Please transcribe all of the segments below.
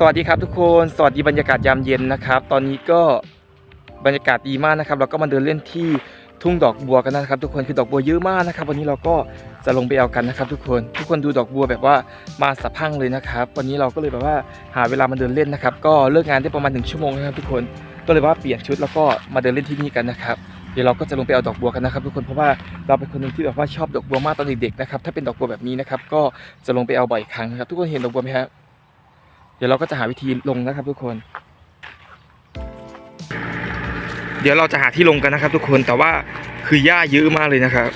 สวัสดีครับทุกคนสวัสดีบรรยากาศยามเย็นนะครับ ตอนนี้ก็บรรยากาศดีมากนะครับเราก็มาเดินเล่นที่ทุ่งดอกบัวกันนะครับ ทุกคนคือดอกบัวเยอะมากนะครับ วันนี้เราก็จะลงไปเอากันนะครับ ทุกคนทุกคนดูดอกบัวแบบว่ามาสะพังเลยนะครับ วันนี้เราก็เลยแบบว่าหาเวลามาเดินเล่นนะครับ ก็เลิกงานได้ประมาณหนึ่งชั่วโมงนะครับ ทุกคนก็เลยว่าเปลี่ยนชุดแล้วก็มาเดินเล่นที่นี่กันนะครับเดี๋ยวเราก็จะลงไปเอาดอกบัวกันนะครับ ทุกคนเพราะว่าเราเป็นคนหนึ่งที่แบบว่าชอบดอกบัวมากตอนเด็กๆนะครับถ้าเป็นดอกบัวแบบนี้นะครับก็จะลงไปเอาบ่อยครั้งนะครับ ทุกคนเห็นดอกบัวไหมครับ เดี๋ยวเราก็จะหาวิธีลงนะครับทุกคน เดี๋ยวเราจะหาที่ลงกันนะครับ ทุกคนแต่ว่าคือหญ้าเยอะมากเลยนะครับ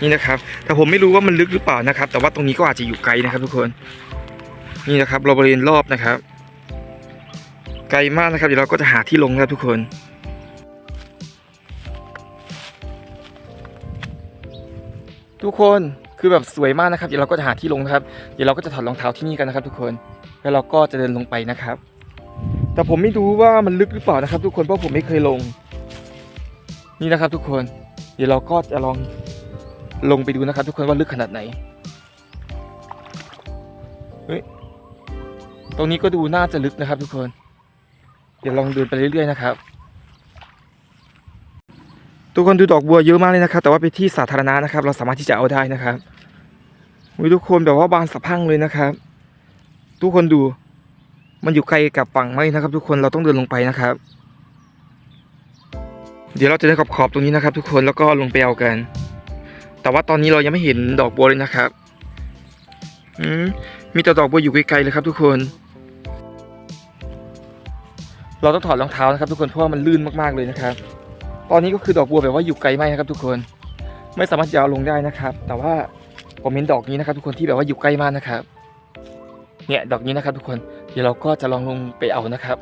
นี่นะครับ แต่ผมไม่รู้ว่ามันลึกหรือเปล่านะครับ แต่ว่าตรงนี้ก็อาจจะอยู่ไกลนะครับ ทุกคน นี่นะครับเราบริเวณรอบนะครับ ไกลมากนะครับ เดี๋ยวเราก็จะหาที่ลงนะครับทุกคนทุกคนคือแบบสวยมากนะครับ เดี๋ยวเราก็จะหาที่ลงนะครับ เดี๋ยวเราก็จะถอดรองเท้าที่นี่กันนะครับ ทุกคน แล้วเราก็จะเดินลงไปนะครับ แต่ผมไม่รู้ว่ามันลึกหรือเปล่านะครับ ทุกคนเพราะผมไม่เคยลง นี่นะครับทุกคน เดี๋ยวเราก็จะลองลงไปดูนะครับ ทุกคนว่าลึกขนาดไหนเฮ้ยตรงนี้ก็ดูน่าจะลึกนะครับ ทุกคน เดี๋ยวลองเดินไปเรื่อยๆนะครับ ทุกคนดูดอกบัวเยอะมากเลยนะครับ แต่ว่าเป็นที่สาธารณะนะครับ เราสามารถที่จะเอาได้นะครับอุ๊ยทุกคนแบบว่าบานสะพรังเลยนะครับ ทุกคนดู มันอยู่ไกลกับฝั่งไหมนะครับ ทุกคนเราต้องเดินลงไปนะครับ เดี๋ยวเราจะเดินขอบขอบๆตรงนี้นะครับ ทุกคนแล้วก็ลงไปเอากัน แต่ว่าตอนนี้เรายังไม่เห็นดอกบัวเลยนะครับอืมมีแต่ดอกบัวอยู่ไกลๆเลยครับ ทุกคน เราต้องถอดรองเท้านะครับ ทุกคนเพราะว่ามันลื่นมากๆเลยนะครับ ตอนนี้ก็คือดอกบัวแบบว่าอยู่ไกลมากนะครับ ทุกคนไม่สามารถจะเอาลงได้นะครับ แต่ว่าผมเห็นดอกนี้นะครับ ทุกคนที่แบบว่าอยู่ใกล้มากนะครับ เนี่ยดอกนี้นะครับทุกคนเดี๋ยวเราก็จะลองลงไปเอานะครับ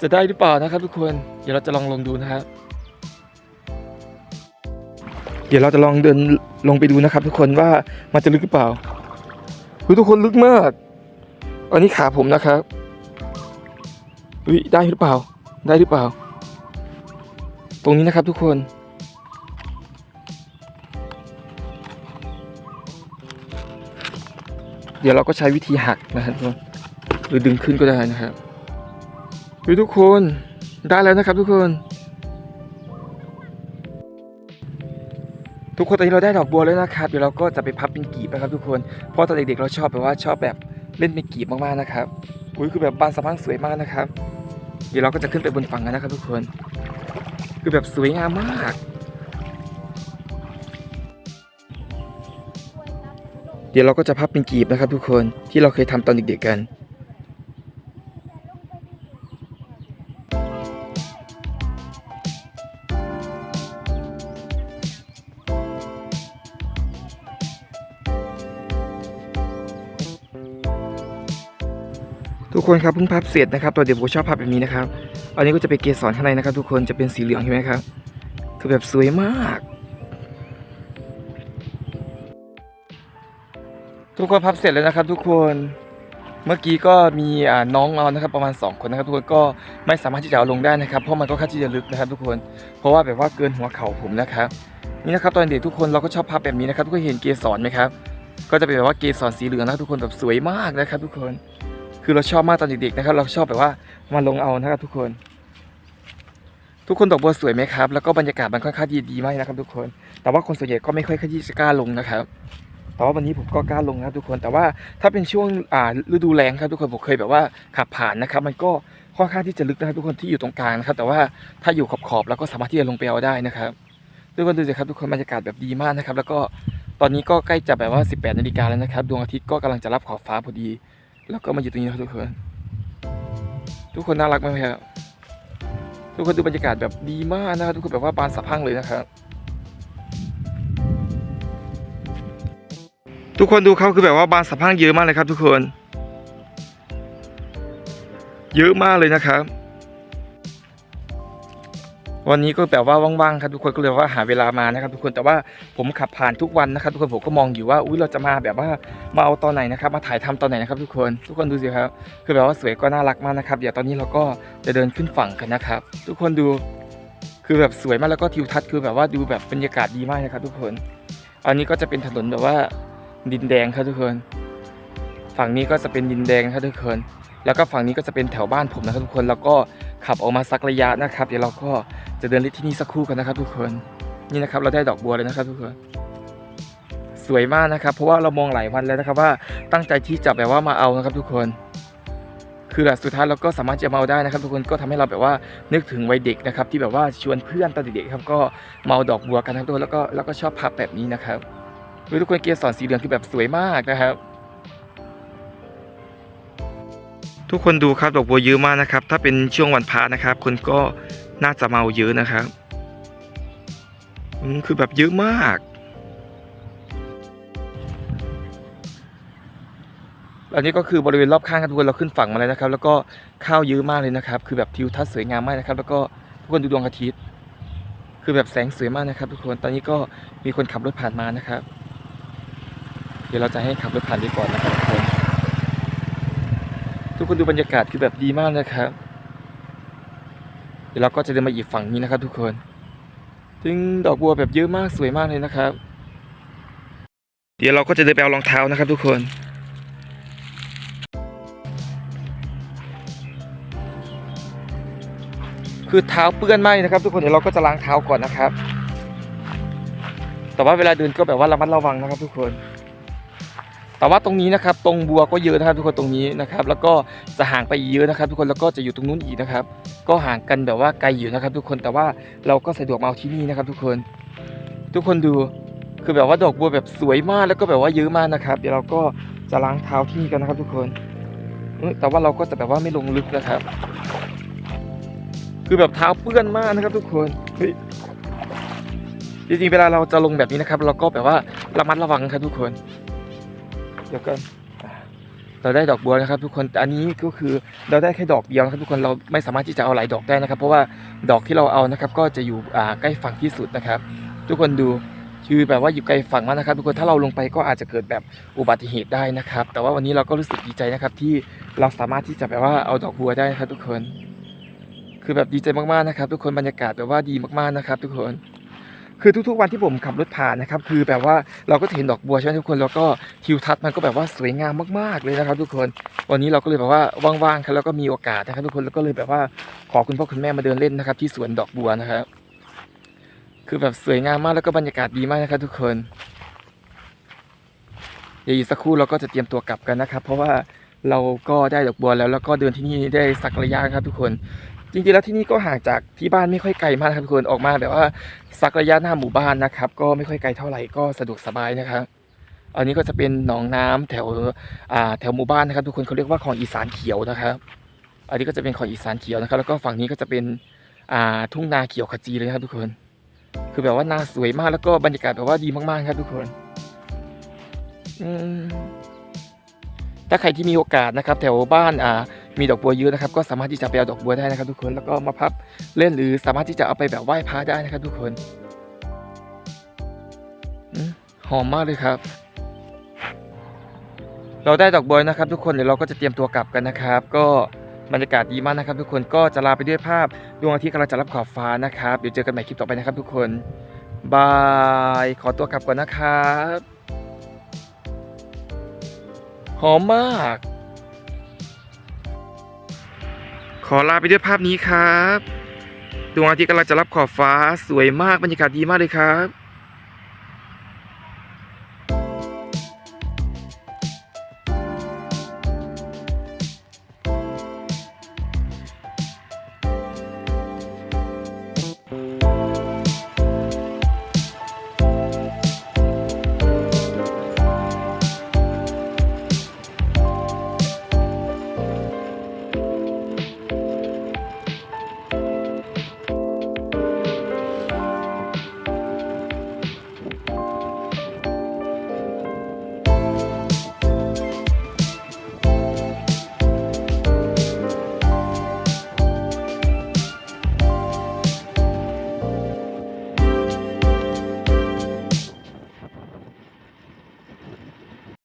จะได้หรือเปล่านะครับ ทุกคนเดี๋ยวเราจะลองลงดูนะครับ เดี๋ยวเราจะลองเดินลงไปดูนะครับ ทุกคนว่ามันจะลึกหรือเปล่าอุ๊ยทุกคนลึกมากอันนี้ขาผมนะครับอุ้ยได้หรือเปล่า ได้หรือเปล่า ตรงนี้นะครับทุกคน เดี๋ยวเราก็ใช้วิธีหักนะครับทุกคนหรือดึงขึ้นก็ได้นะครับดูทุกคนได้แล้วนะครับทุกคน ทุกคนตอนนี้เราได้ดอกบัวแล้วนะครับ เดี๋ยวเราก็จะไปพับเป็นกีบนะครับทุกคนเพราะตอนเด็กๆเราชอบแบบว่าชอบแบบเล่นเป็นกีบมากๆนะครับอุ้ยคือแบบบานสะพังสวยมากนะครับ เดี๋ยวเราก็จะขึ้นไปบนฝั่งกันนะครับทุกคน คือแบบสวยงามมาก เดี๋ยวเราก็จะพับเป็นกีบนะครับ ทุกคนที่เราเคยทำตอนเด็กๆกัน ทุกคนครับเพิ่งพับเสร็จนะครับตัวเด็กผมชอบพับแบบนี้นะครับอันนี้ก็จะเป็นเกสรข้างในนะครับ ทุกคนจะเป็นสีเหลืองใช่ไหมครับคือแบบสวยมาก ทุกคนพับเสร็จแล้วนะครับ ทุกคนเมื่อกี้ก็มีน้องเรานะครับประมาณ 2 คนนะครับ ทุกคนก็ไม่สามารถที่จะเอาลงได้นะครับเพราะมันก็ค่อนข้าที่จะลึกนะครับ ทุกคนเพราะว่าแบบว่าเกินหัวเข่าผมนะครับนี่นะครับตอนเด็กทุกคนเราก็ชอบพับแบบนี้นะครับทุกคนเห็นเกสรไหมครับก็จะเป็นแบบว่าเกสรสีเหลืองนะทุกคนแบบสวยมากนะครับ ทุกคนคือเราชอบมากตอนเด็กๆนะครับ เราชอบแบบว่ามาลงเอานะครับ ทุกคน ทุกคนดอกบัวสวยไหมครับ แล้วก็บรรยากาศมันค่อนข้างดีดีมากนะครับ ทุกคน แต่ว่าคนส่วนใหญ่ก็ไม่ค่อยที่จะกล้าลงนะครับ แต่ว่าวันนี้ผมก็กล้าลงนะครับทุกคน แต่ว่าถ้าเป็นช่วงอ่าฤดูแล้งครับทุกคนผมเคยแบบว่าขับผ่านนะครับ มันก็ค่อนข้างที่จะลึกนะครับทุกคนที่อยู่ตรงกลางนะครับ แต่ว่าถ้าอยู่ขอบๆเราก็สามารถที่จะลงไปเอาได้นะครับทุกคนดูสิครับทุกคนบรรยากาศแบบดีมากนะครับ แล้วก็ตอนนี้ก็ใกล้จะแบบว่า 18นาฬิกาแล้วนะครับดวงอาทิตย์ก็กำลังจะรับขอบฟ้าพอดี แล้วก็มาอยู่ตรงนี้นะครับทุกคน ทุกคนน่ารักมากไหมครับทุกคนดูบรรยากาศแบบดีมากนะครับทุกคนแบบว่าบานสะพังเลยนะครับ ทุกคนดูเขาคือแบบว่าบานสะพังเยอะมากเลยครับ ทุกคน เยอะมากเลยนะครับ วันนี้ก็แบบว่าว่างๆครับทุกคนก็เลยว่าหาเวลามานะครับ ทุกคนแต่ว่าผมขับผ่านทุกวันนะครับทุกคนผมก็มองอยู่ว่าอุ้ยเราจะมาแบบว่ามาเอาตอนไหนนะครับ มาถ่ายทำตอนไหนนะครับ ทุกคนทุกคนดูสิครับ คือแบบว่าสวยก็น่ารักมากนะครับเดี๋ยวตอนนี้เราก็จะเดินขึ้นฝั่งกันนะครับ ทุกคนดูคือแบบสวยมากแล้วก็ทิวทัศน์คือแบบว่าดูแบบบรรยากาศดีมากนะครับ ทุกคน อันนี้ก็จะเป็นถนนแบบว่า ดินแดงครับทุกคน ฝั่งนี้ก็จะเป็นดินแดงครับทุกคน แล้วก็ฝั่งนี้ก็จะเป็นแถวบ้านผมนะครับทุกคน แล้วก็ขับออกมาสักระยะนะครับ เดี๋ยวเราก็จะเดินเล่นที่นี่สักครู่กันนะครับ ทุกคน นี่นะครับเราได้ดอกบัวเลยนะครับ ทุกคน สวยมากนะครับ เพราะว่าเรามองหลายวันแล้วนะครับ ว่าตั้งใจที่จะแบบว่ามาเอานะครับ ทุกคน คือแบบสุดท้ายเราก็สามารถจะมาเอาได้นะครับ ทุกคน ก็ทำให้เราแบบว่านึกถึงวัยเด็กนะครับ ที่แบบว่าชวนเพื่อนตอนเด็กๆครับก็มาเอาดอกบัวกันนะครับทุกคนแล้วก็แล้วก็ชอบพับแบบนี้นะครับ ดูทุกคนเกสรสีเหลืองคือแบบสวยมากนะครับ ทุกคนดูครับดอกบัวเยอะมากนะครับ ถ้าเป็นช่วงวันพระนะครับ คนก็น่าจะมาเอาเยอะนะครับอืมคือแบบเยอะมาก อันนี้ก็คือบริเวณรอบข้างครับทุกคนเราขึ้นฝั่งมาแล้วนะครับ แล้วก็ข้าวเยอะมากเลยนะครับ คือแบบทิวทัศน์สวยงามมากนะครับ แล้วก็ทุกคนดูดวงอาทิตย์ คือแบบแสงสวยมากนะครับ ทุกคน ตอนนี้ก็มีคนขับรถผ่านมานะครับ เดี๋ยวเราจะให้ขับรถผ่านไปก่อนนะครับทุกคนทุกคนดูบรรยากาศคือแบบดีมากนะครับ เดี๋ยวเราก็จะเดินมาอีกฝั่งนี้นะครับทุกคนถึงดอกบัวแบบเยอะมากสวยมากเลยนะครับ เดี๋ยวเราก็จะเดินไปเอารองเท้านะครับ ทุกคนคือเท้าเปื้อนมากเลยนะครับ ทุกคนเดี๋ยวเราก็จะล้างเท้าก่อนนะครับ แต่ว่าเวลาเดินก็แบบว่าระมัดระวังนะครับ ทุกคน แต่ว่าตรงนี้นะครับตรงบัวก็เยอะนะครับทุกคนตรงนี้นะครับ แล้วก็จะห่างไปเยอะนะครับ ทุกคนแล้วก็จะอยู่ตรงนู้นอีกนะครับ ก็ห่างกันแบบว่าไกลอยู่นะครับ ทุกคนแต่ว่าเราก็สะดวกมาเอาที่นี่นะครับ ทุกคน ทุกคนดูคือแบบว่าดอกบัวแบบสวยมากแล้วก็แบบว่าเยอะมากนะครับ เดี๋ยวเราก็จะล้างเท้าที่นี่กันนะครับ ทุกคนแต่ว่าเราก็จะแบบว่าไม่ลงลึกนะครับ คือแบบเท้าเปื้อนมากนะครับ ทุกคนเฮ้ยจริงๆเวลาเราจะลงแบบนี้นะครับ เราก็แบบว่าระมัดระวังครับทุกคน เดี๋ยวกันเราได้ดอกบัวนะครับ ทุกคนอันนี้ก็คือเราได้แค่ดอกเดียวนะครับทุกคนเราไม่สามารถที่จะเอาหลายดอกได้นะครับ เพราะว่าดอกที่เราเอานะครับ ก็จะอยู่ใกล้ฝั่งที่สุดนะครับ ทุกคนดูคือแบบว่าอยู่ไกลฝั่งมากนะครับ ทุกคนถ้าเราลงไปก็อาจจะเกิดแบบอุบัติเหตุได้นะครับ แต่ว่าวันนี้เราก็รู้สึกดีใจนะครับ ที่เราสามารถที่จะแบบว่าเอาดอกบัวได้นะครับ ทุกคน คือแบบดีใจมากๆนะครับ ทุกคนบรรยากาศแบบว่าดีมากๆนะครับ ทุกคน คือทุกๆวันที่ผมขับรถผ่านนะครับคือแบบว่าเราก็จะเห็นดอกบัวใช่ไหมทุกคนแล้วก็ทิวทัศน์มันก็แบบว่าสวยงามมากๆเลยนะครับ ทุกคนวันนี้เราก็เลยแบบว่าว่างๆครับแล้วก็มีโอกาสนะครับ ทุกคนแล้วก็เลยแบบว่าขอคุณพ่อคุณแม่มาเดินเล่นนะครับ ที่สวนดอกบัวนะครับ คือแบบสวยงามมากแล้วก็บรรยากาศดีมากนะครับ ทุกคนเดี๋ยวอีกสักครู่เราก็จะเตรียมตัวกลับกันนะครับ เพราะว่า เราก็ได้ดอกบัวแล้วแล้วก็เดินที่นี่ได้สักระยะครับทุกคนจริงๆแล้วที่นี่ก็ห่างจากที่บ้านไม่ค่อยไกลมากครับทุกคนออกมาแบบว่าสักระยะหน้าหมู่บ้านนะครับ ก็ไม่ค่อยไกลเท่าไหร่ก็สะดวกสบายนะครับอันนี้ก็จะเป็นหนองน้ำแถวอ่าแถวหมู่บ้านนะครับ ทุกคนเขาเรียกว่าของอีสานเขียวนะครับ อันนี้ก็จะเป็นของอีสานเขียวนะครับ แล้วก็ฝั่งนี้ก็จะเป็นอ่าทุ่งนาเขียวขจีเลยนะครับ ทุกคน คือแบบว่านาสวยมากแล้วก็บรรยากาศแบบว่าดีมากๆครับ ทุกคน อืม ถ้าใครที่มีโอกาสนะครับแถวบ้านอ่ามีดอกบัวเยอะนะครับ ก็สามารถที่จะไปเอาดอกบัวได้นะครับ ทุกคนแล้วก็มาพับเล่นหรือสามารถที่จะเอาไปแบบไหว้พระได้นะครับ ทุกคนหอมมากเลยครับ เราได้ดอกบัวนะครับ ทุกคนเดี๋ยวเราก็จะเตรียมตัวกลับกันนะครับ ก็บรรยากาศดีมากนะครับ ทุกคนก็จะลาไปด้วยภาพดวงอาทิตย์กำลังจะรับขอบฟ้านะครับเดี๋ยวเจอกันใหม่คลิปต่อไปนะครับ ทุกคนบายขอตัวกลับก่อนนะครับ หอมมาก ขอลาไปด้วยภาพนี้ครับดวงอาทิตย์กำลังจะรับขอบฟ้าสวยมากบรรยากาศดีมากเลยครับ